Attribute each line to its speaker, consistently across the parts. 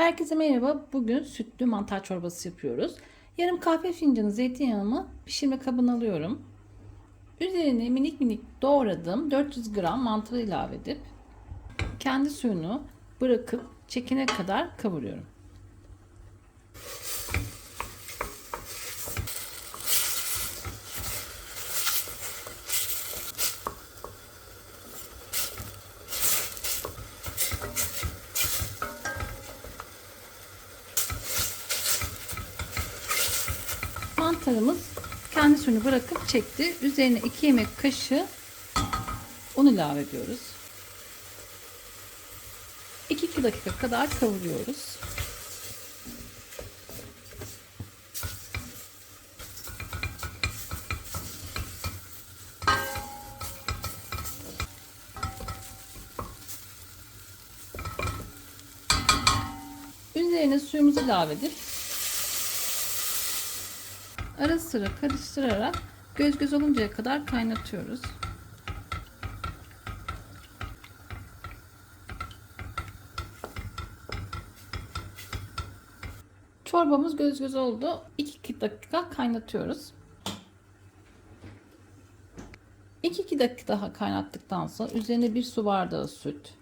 Speaker 1: Herkese merhaba. Bugün sütlü mantar çorbası yapıyoruz. Yarım kahve fincanı zeytinyağımı pişirme kabına alıyorum. Üzerine minik minik doğradığım 400 gram mantar ilave edip kendi suyunu bırakıp çekene kadar kavuruyorum. Mantarımız kendi suyunu bırakıp çekti. Üzerine 2 yemek kaşığı un ilave ediyoruz. 2-2 dakika kadar kavuruyoruz. Üzerine suyumuzu ilave edip ara sıra karıştırarak göz göz oluncaya kadar kaynatıyoruz. Çorbamız göz göz oldu. 2 dakika kaynatıyoruz. 2-2 dakika daha kaynattıktan sonra üzerine bir su bardağı süt,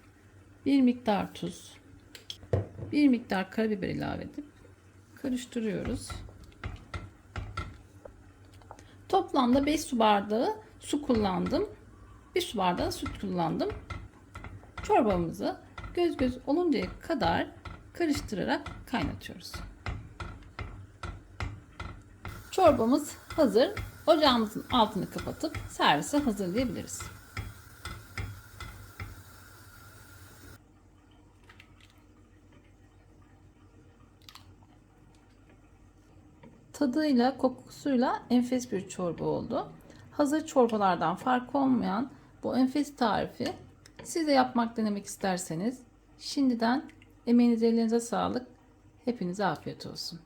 Speaker 1: bir miktar tuz, bir miktar karabiber ilave edip karıştırıyoruz. Toplamda 5 su bardağı su kullandım. 1 su bardağı süt kullandım. Çorbamızı göz göz oluncaya kadar karıştırarak kaynatıyoruz. Çorbamız hazır. Ocağımızın altını kapatıp servise hazırlayabiliriz. Tadıyla, kokusuyla enfes bir çorba oldu. Hazır çorbalardan farkı olmayan bu enfes tarifi siz de yapmak denemek isterseniz şimdiden emeğinize elinize sağlık. Hepinize afiyet olsun.